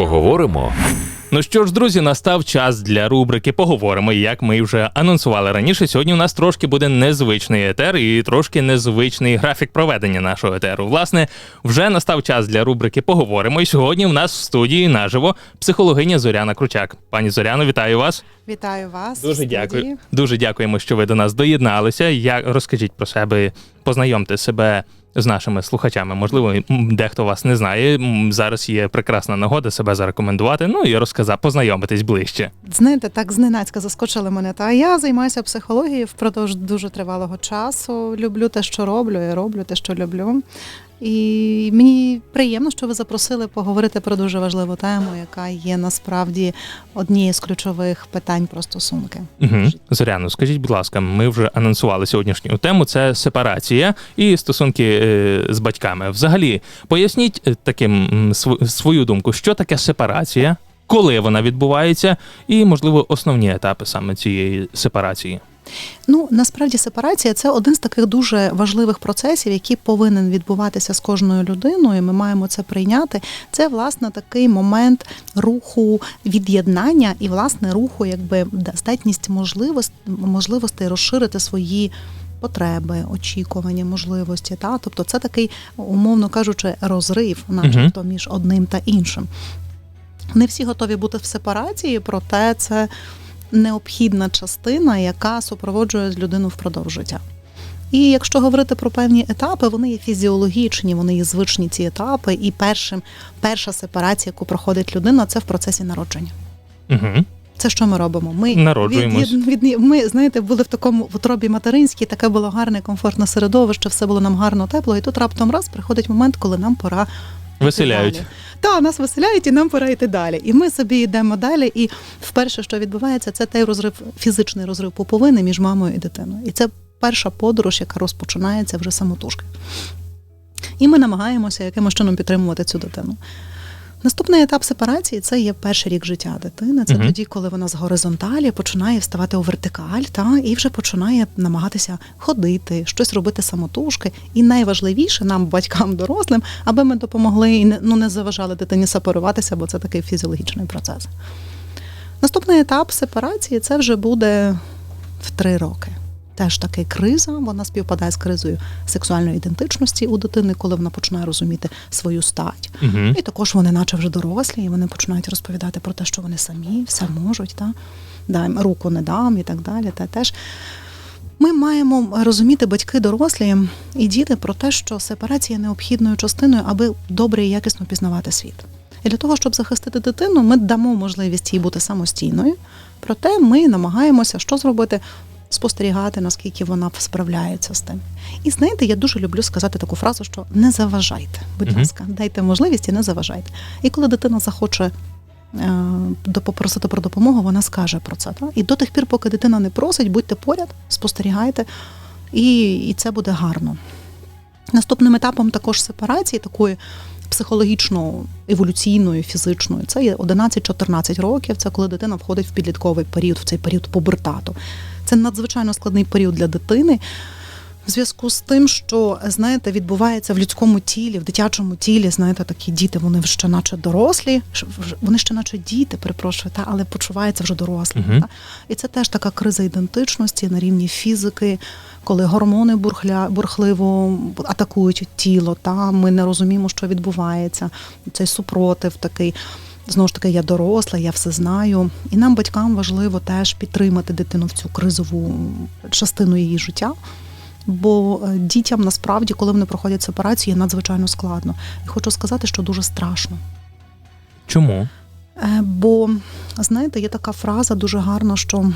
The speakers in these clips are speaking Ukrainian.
Поговоримо. Ну що ж, друзі, настав час для рубрики Поговоримо. Як ми вже анонсували раніше, сьогодні у нас трошки буде незвичний етер і трошки незвичний графік проведення нашого етеру. Власне, вже настав час для рубрики Поговоримо. І сьогодні в нас в студії наживо психологиня Зоряна Кручак. Пані Зоряно, вітаю вас. Вітаю вас. Дуже дякую. Дуже дякуємо, що ви до нас доєдналися. Я розкажіть про себе, познайомте себе з нашими слухачами. Можливо, дехто вас не знає. Зараз є прекрасна нагода себе зарекомендувати. Ну і розказав, познайомитись ближче. Знаєте, так зненацька заскочили мене. Та я займаюся психологією впродовж дуже тривалого часу. Люблю те, що роблю, і роблю те, що люблю. І мені приємно, що ви запросили поговорити про дуже важливу тему, яка є насправді однією з ключових питань про стосунки. Угу. Зоряно, скажіть, будь ласка, ми вже анонсували сьогоднішню тему. Це сепарація і стосунки е, з батьками. Взагалі, поясніть е, таким свою думку, що таке сепарація, коли вона відбувається, і можливо основні етапи саме цієї сепарації. Ну насправді сепарація це один з таких дуже важливих процесів, який повинен відбуватися з кожною людиною. Ми маємо це прийняти. Це власне такий момент руху від'єднання і власне руху, якби да, здатність можливості можливостей розширити свої. Потреби, очікування, можливості, та тобто це такий, умовно кажучи, розрив, начебто між одним та іншим. Не всі готові бути в сепарації, проте це необхідна частина, яка супроводжує людину впродовж життя. І якщо говорити про певні етапи, вони є фізіологічні, вони є звичні ці етапи. І першим, перша сепарація, яку проходить людина, це в процесі народження. Угу. Це що ми робимо? Ми Народжуємось. від, від, від, ми знаєте, були в такому в утробі материнській, таке було гарне, комфортне середовище, все було нам гарно, тепло. І тут раптом раз приходить момент, коли нам пора Виселяють. Та нас виселяють, і нам пора йти далі. І ми собі йдемо далі. І вперше, що відбувається, це той розрив, фізичний розрив поповини між мамою і дитиною. І це перша подорож, яка розпочинається вже самотужки. І ми намагаємося якимось чином підтримувати цю дитину. Наступний етап сепарації це є перший рік життя дитини. Це Мгм. тоді, коли вона з горизонталі починає вставати у вертикаль, та і вже починає намагатися ходити, щось робити самотужки. І найважливіше нам, батькам, дорослим, аби ми допомогли і не, ну, не заважали дитині сепаруватися, бо це такий фізіологічний процес. Наступний етап сепарації це вже буде в три роки. Теж таки криза, вона співпадає з кризою сексуальної ідентичності у дитини, коли вона починає розуміти свою стать. Угу. І також вони, наче вже дорослі, і вони починають розповідати про те, що вони самі все можуть, та? Дай, руку не дам і так далі. Та теж ми маємо розуміти батьки дорослі і діти про те, що сепарація є необхідною частиною, аби добре і якісно пізнавати світ. І для того, щоб захистити дитину, ми дамо можливість їй бути самостійною, проте ми намагаємося що зробити? Спостерігати, наскільки вона справляється з тим. І знаєте, я дуже люблю сказати таку фразу, що не заважайте, будь Мгм. ласка, дайте можливість і не заважайте. І коли дитина захоче е, попросити про допомогу, вона скаже про це. Та? І до тих пір, поки дитина не просить, будьте поряд, спостерігайте, і, і це буде гарно. Наступним етапом також сепарації, такої психологічно еволюційною, фізичною, це є 11-14 років. Це коли дитина входить в підлітковий період, в цей період пубертату. Це надзвичайно складний період для дитини. В зв'язку з тим, що знаєте, відбувається в людському тілі, в дитячому тілі, знаєте, такі діти, вони ще наче дорослі, вони ще наче діти, перепрошую, та, але почуваються вже дорослими. Мгм. Та? І це теж така криза ідентичності на рівні фізики, коли гормони бурхля, бурхливо атакують тіло, та ми не розуміємо, що відбувається. Цей супротив такий. Знову ж таки, я доросла, я все знаю. І нам, батькам, важливо теж підтримати дитину в цю кризову частину її життя. Бо е, дітям насправді, коли вони проходять сепарацію, є надзвичайно складно. І хочу сказати, що дуже страшно. Чому? Е, Бо, знаєте, є така фраза дуже гарна, що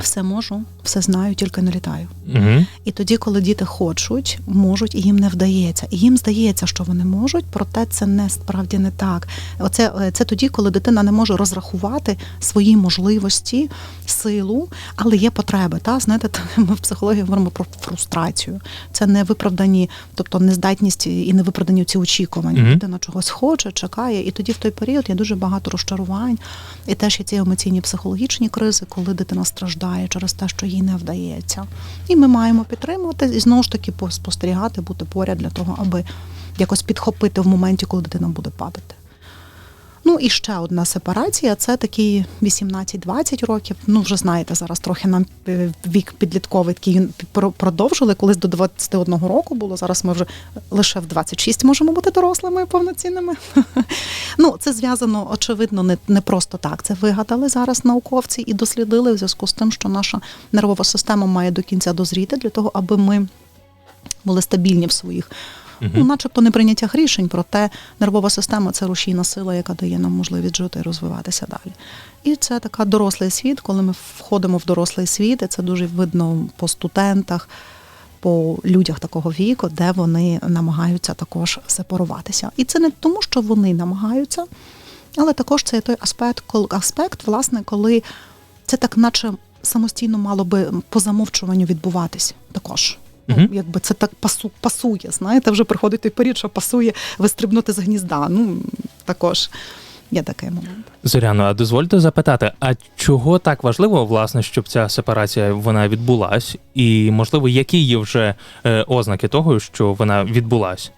все можу, все знаю, тільки не літаю. Угу. І тоді, коли діти хочуть, можуть, і їм не вдається. І їм здається, що вони можуть, проте це не справді не так. Оце е, це тоді, коли дитина не може розрахувати свої можливості, силу, але є потреби. Та знаєте, ми в психології говоримо про фрустрацію. Це не виправдані, тобто нездатність і не виправдані ці очікування. Мгм. Дитина чогось хоче, чекає, і тоді в той період є дуже багато розчарувань, і теж є ці емоційні психологічні кризи, коли дитина страждає через те, що їй не вдається. І ми маємо підтримувати і знову ж таки спостерігати, бути поряд для того, аби якось підхопити в моменті, коли дитина буде падати. Ну і ще одна сепарація це такі 18-20 років. Ну, вже знаєте, зараз трохи нам е, вік підлітковий такий продовжили. Колись до 21 року було. Зараз ми вже лише в 26 можемо бути дорослими і повноцінними. Ну, це зв'язано, очевидно, не, не просто так. Це вигадали зараз науковці і дослідили в зв'язку з тим, що наша нервова система має до кінця дозріти для того, аби ми були стабільні в своїх ну, начебто неприйняттях рішень, проте нервова система це рушійна сила, яка дає нам можливість жити і розвиватися далі. І це така дорослий світ, коли ми входимо в дорослий світ, і це дуже видно по студентах, по людях такого віку, де вони намагаються також сепаруватися. І це не тому, що вони намагаються, але також це той аспект, аспект, власне, коли це так, наче самостійно мало би по замовчуванню відбуватись також. Ну, Мгм. якби це так пасу, пасує, знаєте, вже приходить той період, що пасує вистрибнути з гнізда. Ну, також є такий момент. Зоряно, а дозвольте запитати, а чого так важливо, власне, щоб ця сепарація вона відбулась? І можливо, які є вже е, ознаки того, що вона відбулась?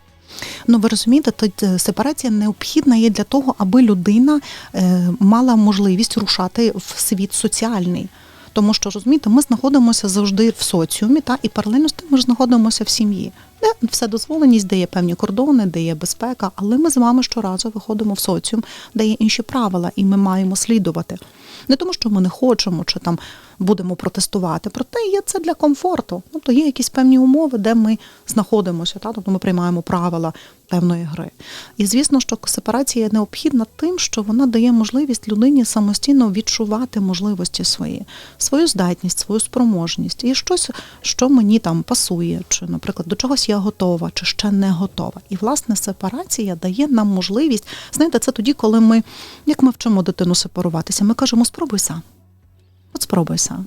Ну, ви розумієте, то е, сепарація необхідна є для того, аби людина е, мала можливість рушати в світ соціальний. Тому що розумієте, ми знаходимося завжди в соціумі, та і паралельно з тим ми ж знаходимося в сім'ї, де все дозволеність, де є певні кордони, де є безпека, але ми з вами щоразу виходимо в соціум, де є інші правила, і ми маємо слідувати. Не тому, що ми не хочемо чи там будемо протестувати, проте є це для комфорту. Тобто є якісь певні умови, де ми знаходимося, та? тобто ми приймаємо правила певної гри. І звісно, що сепарація необхідна тим, що вона дає можливість людині самостійно відчувати можливості свої, свою здатність, свою спроможність і щось, що мені там пасує, чи, наприклад, до чогось я готова, чи ще не готова. І власне сепарація дає нам можливість. Знаєте, це тоді, коли ми, як ми вчимо дитину сепаруватися, ми кажемо, спробуй сам. От спробуй сам.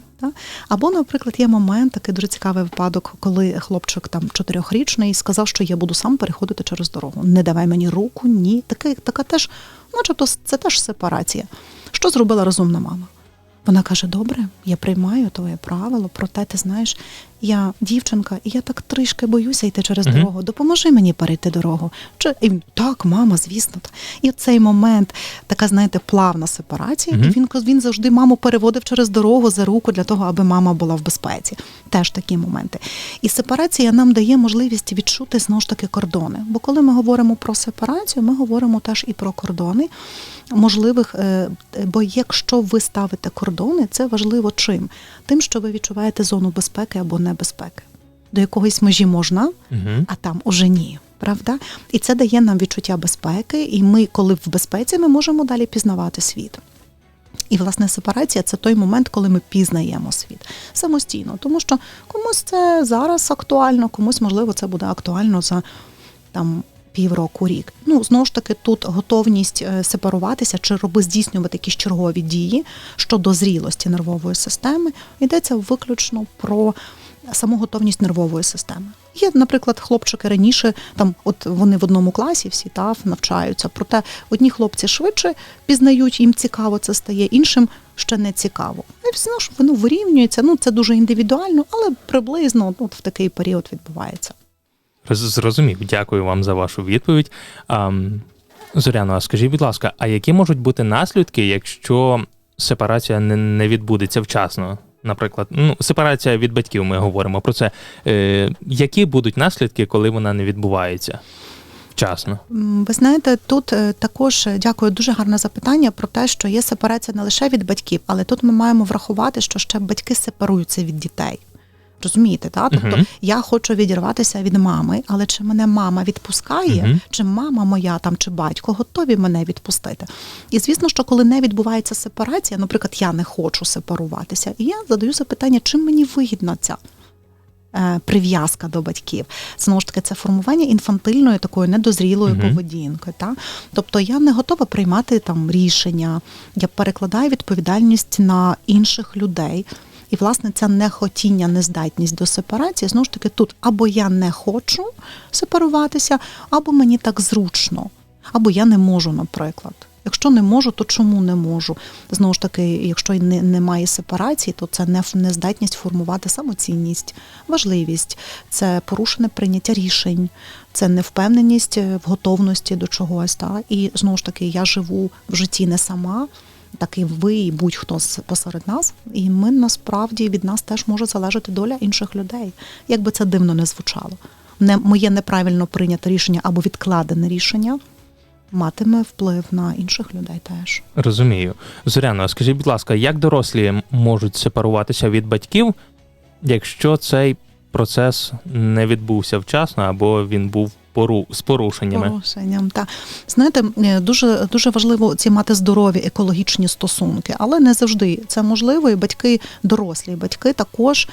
Або, наприклад, є момент, такий дуже цікавий випадок, коли хлопчик там чотирьохрічний сказав, що я буду сам переходити через дорогу. Не давай мені руку, ні. Таке, така теж, начебто, це теж сепарація. Що зробила розумна мама? Вона каже: Добре, я приймаю твоє правило, проте ти знаєш, я дівчинка, і я так трішки боюся йти через Мгм. дорогу. Допоможи мені перейти дорогу. Чи і він, так, мама, звісно. І цей момент, така, знаєте, плавна сепарація, Мгм. і він він завжди маму переводив через дорогу за руку для того, аби мама була в безпеці. Теж такі моменти. І сепарація нам дає можливість відчути знову ж таки кордони. Бо коли ми говоримо про сепарацію, ми говоримо теж і про кордони можливих. е, Бо якщо ви ставите кордони, це важливо чим? Тим, що ви відчуваєте зону безпеки або небезпеки. До якоїсь межі можна, Угу. а там уже ні. Правда? І це дає нам відчуття безпеки, і ми, коли в безпеці, ми можемо далі пізнавати світ. І, власне, сепарація це той момент, коли ми пізнаємо світ самостійно. Тому що комусь це зараз актуально, комусь, можливо, це буде актуально за там. Півроку рік. Ну, знову ж таки, тут готовність е, сепаруватися чи роби здійснювати якісь чергові дії щодо зрілості нервової системи. Йдеться виключно про саму готовність нервової системи. Є, наприклад, хлопчики раніше, там от вони в одному класі всі та навчаються. Проте одні хлопці швидше пізнають, їм цікаво це стає, іншим ще не цікаво. І знову ж воно вирівнюється. Ну це дуже індивідуально, але приблизно от в такий період відбувається. Зрозумів, дякую вам за вашу відповідь. Зоряно, а скажіть, будь ласка, а які можуть бути наслідки, якщо сепарація не відбудеться вчасно? Наприклад, ну, сепарація від батьків, ми говоримо про це. Е, які будуть наслідки, коли вона не відбувається вчасно? Ви знаєте, тут е, також е, дякую, дуже гарне запитання про те, що є сепарація не лише від батьків, але тут ми маємо врахувати, що ще батьки сепаруються від дітей. Розумієте, так? Тобто Мгм. я хочу відірватися від мами, але чи мене мама відпускає, Мгм. чи мама моя там, чи батько готові мене відпустити? І звісно, що коли не відбувається сепарація, наприклад, я не хочу сепаруватися, і я задаю запитання, чим мені вигідна ця е, прив'язка до батьків. Знову ж таки, це формування інфантильної такої недозрілої Мгм. поведінки. Та? Тобто я не готова приймати там рішення, я перекладаю відповідальність на інших людей. І, власне, це нехотіння, нездатність до сепарації, знову ж таки, тут або я не хочу сепаруватися, або мені так зручно, або я не можу, наприклад. Якщо не можу, то чому не можу? Знову ж таки, якщо не, немає сепарації, то це не, нездатність формувати самоцінність, важливість, це порушене прийняття рішень, це невпевненість е, в готовності до чогось. Та? І знову ж таки, я живу в житті не сама. Так і ви, і будь-хто посеред нас, і ми насправді від нас теж може залежати доля інших людей, як би це дивно не звучало. Не моє неправильно прийняте рішення або відкладене рішення матиме вплив на інших людей теж. Розумію. Зоряно, скажіть, будь ласка, як дорослі можуть сепаруватися від батьків, якщо цей процес не відбувся вчасно або він був пору... з порушеннями? Порушенням. Та знаєте, е, дуже дуже важливо ці мати здорові екологічні стосунки, але не завжди це можливо. І батьки дорослі, батьки також.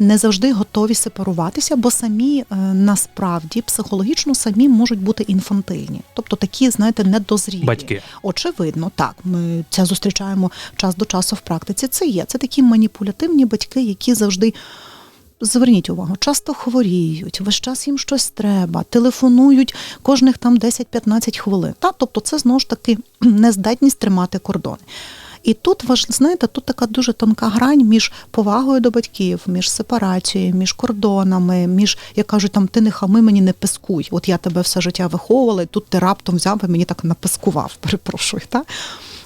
Не завжди готові сепаруватися, бо самі е, насправді психологічно самі можуть бути інфантильні, тобто такі, знаєте, недозрілі. Батьки. Очевидно, так. Ми це зустрічаємо час до часу в практиці. Це є. Це такі маніпулятивні батьки, які завжди. Зверніть увагу, часто хворіють, весь час їм щось треба, телефонують кожних там 10-15 хвилин. Та, тобто це знову ж таки нездатність тримати кордони. І тут важ, знаєте, тут така дуже тонка грань між повагою до батьків, між сепарацією, між кордонами, між як кажуть, там ти не хами мені не пискуй. От я тебе все життя виховувала, і тут ти раптом взяв і мені так напискував. Перепрошую. Та?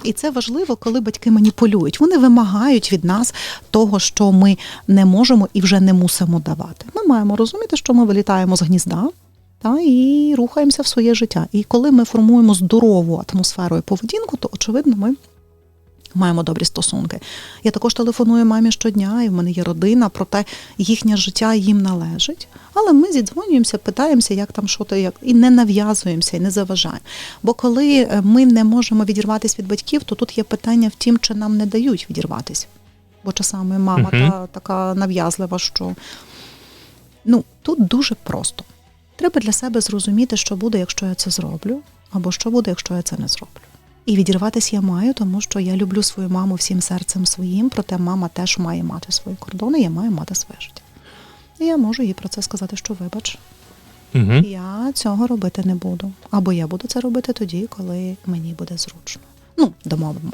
І це важливо, коли батьки маніпулюють. Вони вимагають від нас того, що ми не можемо і вже не мусимо давати. Ми маємо розуміти, що ми вилітаємо з гнізда. Та і рухаємося в своє життя. І коли ми формуємо здорову атмосферу і поведінку, то очевидно ми маємо добрі стосунки. Я також телефоную мамі щодня, і в мене є родина, проте їхнє життя їм належить. Але ми зідзвонюємося, питаємося, як там що то як, і не нав'язуємося, і не заважаємо. Бо коли е, ми не можемо відірватися від батьків, то тут є питання в тім, чи нам не дають відірватися. Бо часами мама Мгм. та така нав'язлива, що ну тут дуже просто. Треба для себе зрозуміти, що буде, якщо я це зроблю, або що буде, якщо я це не зроблю. І відірватися я маю, тому що я люблю свою маму всім серцем своїм, проте мама теж має мати свої кордони, я маю мати своє життя. І я можу їй про це сказати, що вибач, Угу. я цього робити не буду. Або я буду це робити тоді, коли мені буде зручно. Ну,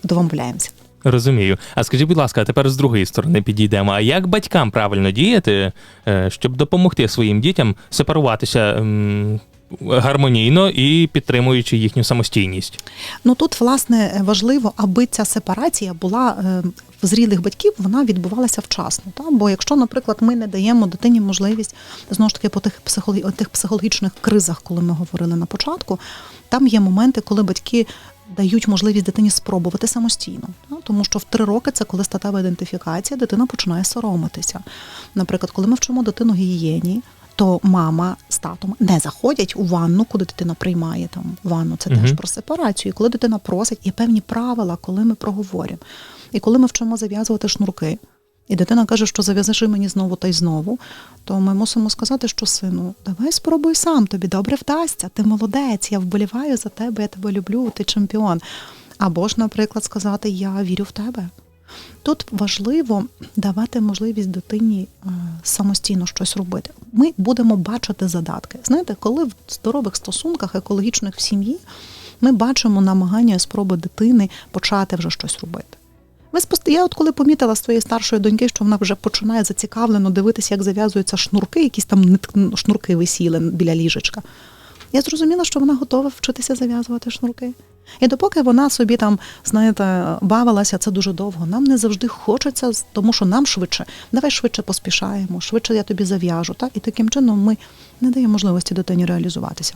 домовляємося. Розумію. А скажіть, будь ласка, а тепер з другої сторони підійдемо. А як батькам правильно діяти, е, щоб допомогти своїм дітям сепаруватися ем, гармонійно і підтримуючи їхню самостійність? Ну тут власне важливо, аби ця сепарація була е, в зрілих батьків, вона відбувалася вчасно. Та? Бо якщо, наприклад, ми не даємо дитині можливість знову ж таки по тих психологі... тих психологічних кризах, коли ми говорили на початку, там є моменти, коли батьки. Дають можливість дитині спробувати самостійно, тому що в три роки це коли статева ідентифікація, дитина починає соромитися. Наприклад, коли ми вчимо дитину гігієні, то мама татом не заходять у ванну, куди дитина приймає там ванну. Це теж про сепарацію. І коли дитина просить, є певні правила, коли ми проговоримо. І коли ми вчимо зав'язувати шнурки, і дитина каже, що зав'яжи мені знову та й знову, то ми мусимо сказати, що сину, давай спробуй сам, тобі добре вдасться, ти молодець, я вболіваю за тебе, я тебе люблю, ти чемпіон. Або ж, наприклад, сказати Я вірю в тебе. Тут важливо давати можливість дитині е, самостійно щось робити. Ми будемо бачити задатки. Знаєте, коли в здорових стосунках, екологічних в сім'ї, ми бачимо намагання спроби дитини почати вже щось робити. Ви спосте- Я от коли помітила своєї старшої доньки, що вона вже починає зацікавлено дивитися, як зав'язуються шнурки, якісь там шнурки висіли біля ліжечка. Я зрозуміла, що вона готова вчитися зав'язувати шнурки. І допоки вона собі там, знаєте, бавилася, це дуже довго. Нам не завжди хочеться, тому що нам швидше, давай швидше поспішаємо, швидше я тобі зав'яжу. Та? І таким чином ми не даємо можливості дитині реалізуватися.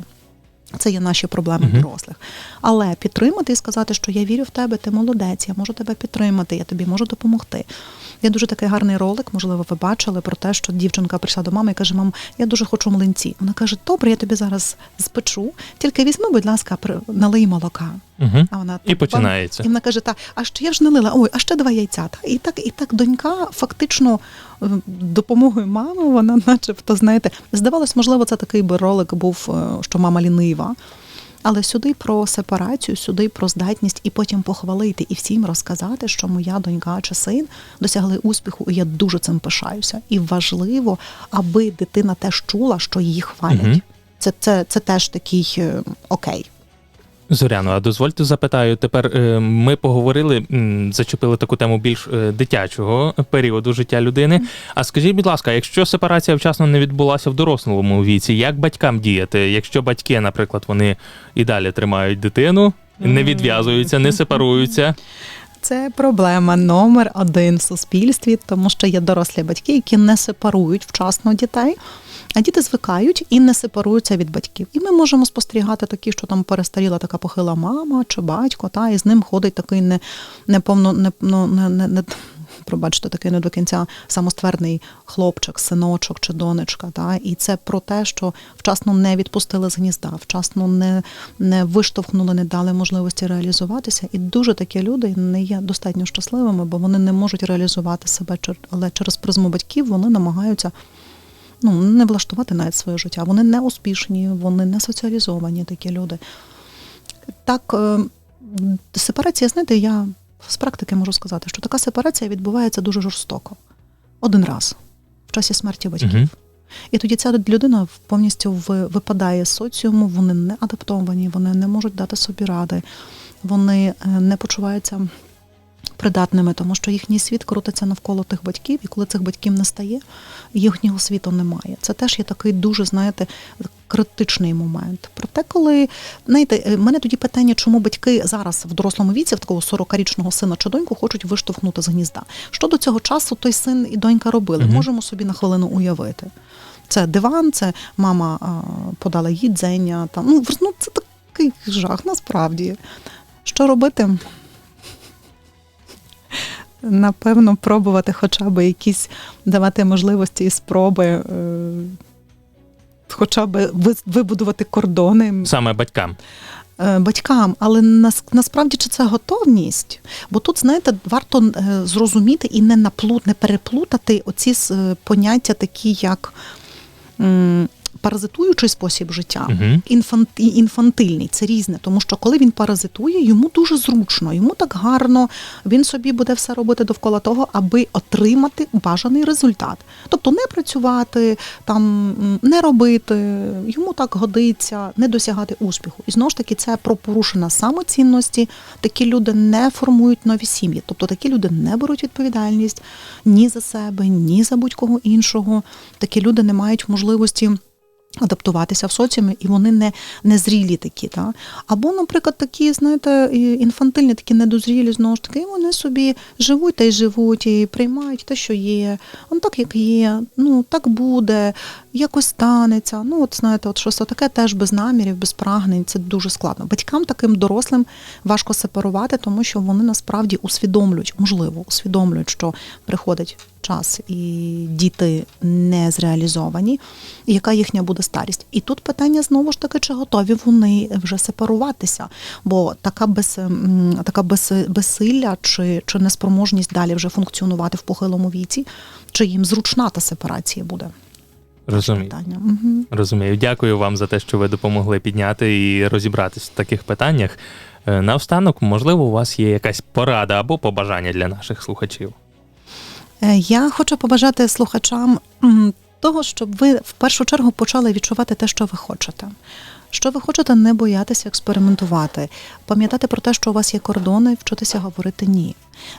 Це є наші проблеми Мгм. дорослих. Але підтримати і сказати, що я вірю в тебе, ти молодець, я можу тебе підтримати, я тобі можу допомогти. Є дуже такий гарний ролик, можливо, ви бачили про те, що дівчинка прийшла до мами і каже: Мам, я дуже хочу млинці. Вона каже: Добре, я тобі зараз спечу, тільки візьми, будь ласка, налий молока. Угу. А вона І починається. І вона каже: так, а ще я ж не лила, ой, а ще два яйця. Та, І так, і так донька фактично допомогою мами, вона, начебто, знаєте, здавалось, можливо, це такий би ролик був, е, що мама лінива. Але сюди про сепарацію, сюди про здатність і потім похвалити і всім розказати, що моя донька чи син досягли успіху, і я дуже цим пишаюся. І важливо, аби дитина теж чула, що її хвалять. Мгм. Це, це, це теж такий е, окей. Зоряно, а дозвольте запитаю. Тепер е, ми поговорили, зачепили таку тему більш е, дитячого періоду життя людини. А скажіть, будь ласка, якщо сепарація вчасно не відбулася в дорослому віці, як батькам діяти? Якщо батьки, наприклад, вони і далі тримають дитину, не відв'язуються, не сепаруються. Це проблема номер один в суспільстві, тому що є дорослі батьки, які не сепарують вчасно дітей. А діти звикають і не сепаруються від батьків. І ми можемо спостерігати такі, що там перестаріла така похила мама чи батько, та і з ним ходить такий не, не, ну, не, не, не, пробачте, такий не до кінця самоствердний хлопчик, синочок чи донечка. Та? І це про те, що вчасно не відпустили з гнізда, вчасно не, не виштовхнули, не дали можливості реалізуватися. І дуже такі люди не є достатньо щасливими, бо вони не можуть реалізувати себе, але через призму батьків вони намагаються. Ну, не влаштувати навіть своє життя. Вони не успішні, вони не соціалізовані такі люди. Так, е, сепарація, знаєте, я з практики можу сказати, що така сепарація відбувається дуже жорстоко. Один раз в часі смерті батьків. Угу. І тоді ця людина повністю випадає з соціуму, вони не адаптовані, вони не можуть дати собі ради, вони е, не почуваються придатними, тому що їхній світ крутиться навколо тих батьків, і коли цих батьків не стає, їхнього світу немає. Це теж є такий дуже, знаєте, критичний момент. Проте, коли знаєте, е, мене тоді питання, чому батьки зараз в дорослому віці, в такого 40-річного сина чи доньку, хочуть виштовхнути з гнізда. Що до цього часу той син і донька робили? Мгм. Можемо собі на хвилину уявити. Це диван, це мама а, подала їдзення. Там ну, ну це такий жах, насправді. Що робити? Напевно, пробувати хоча б якісь давати можливості і спроби, е, хоча б вибудувати кордони Саме батькам. е, батькам, але нас, насправді чи це готовність? Бо тут, знаєте, варто е, зрозуміти і не наплут, не переплутати оці поняття, такі як паразитуючий спосіб життя. Угу. Інфант, і інфантильний це різне, тому що коли він паразитує, йому дуже зручно, йому так гарно, він собі буде все робити довкола того, аби отримати бажаний результат. Тобто не працювати, там не робити, йому так годиться, не досягати успіху. І знову ж таки, це про порушення самоцінності. Такі люди не формують нові сім'ї. Тобто такі люди не беруть відповідальність ні за себе, ні за будь-кого іншого. Такі люди не мають можливості адаптуватися в соціумі, і вони не, не зрілі такі. Та? Або, наприклад, такі, знаєте, інфантильні, такі недозрілі, знову ж таки, і вони собі живуть та й живуть, і приймають те, що є, он так, як є, ну так буде, якось станеться. Ну, от знаєте, от щось таке теж без намірів, без прагнень, це дуже складно. Батькам таким дорослим важко сепарувати, тому що вони насправді усвідомлюють, можливо, усвідомлюють, що приходить час і діти не зреалізовані, і яка їхня буде старість. І тут питання знову ж таки, чи готові вони вже сепаруватися, бо така без така без, безсилля чи, чи неспроможність далі вже функціонувати в похилому віці, чи їм зручна та сепарація буде? Розумію. Угу. Розумію. Дякую вам за те, що ви допомогли підняти і розібратись в таких питаннях. Е, Наостанок, можливо, у вас є якась порада або побажання для наших слухачів. Е, Я хочу побажати слухачам того, щоб ви в першу чергу почали відчувати те, що ви хочете. Що ви хочете, не боятися експериментувати, пам'ятати про те, що у вас є кордони, вчитися говорити ні.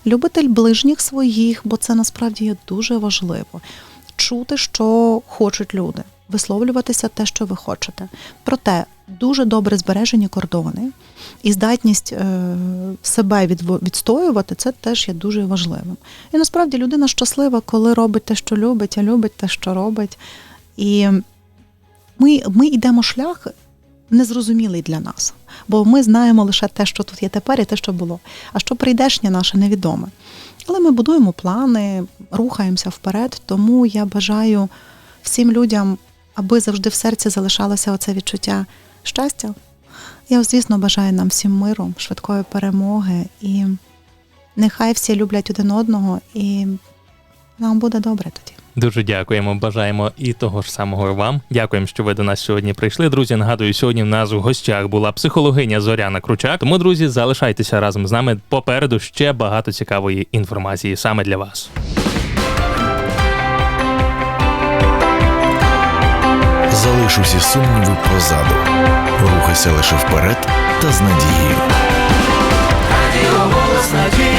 Любити ближніх своїх, бо це насправді є дуже важливо. Чути, що хочуть люди, висловлюватися те, що ви хочете. Проте дуже добре збережені кордони і здатність е, себе відстоювати це теж є дуже важливим. І насправді людина щаслива, коли робить те, що любить, а любить те, що робить. І ми, ми йдемо шлях незрозумілий для нас, бо ми знаємо лише те, що тут є тепер, і те, що було. А що прийдешнє наше невідоме. Але ми будуємо плани, рухаємося вперед, тому я бажаю всім людям, аби завжди в серці залишалося оце відчуття щастя. Я, звісно, бажаю нам всім миру, швидкої перемоги і нехай всі люблять один одного, і нам буде добре тоді. Дуже дякуємо, бажаємо і того ж самого вам. Дякуємо, що ви до нас сьогодні прийшли. Друзі, нагадую, сьогодні в нас в гостях була психологиня Зоряна Кручак. Тому, друзі, залишайтеся разом з нами. Попереду ще багато цікавої інформації саме для вас. Залиш усі сумніви позаду. Рухайся лише вперед та з надією. Радіо голос надії.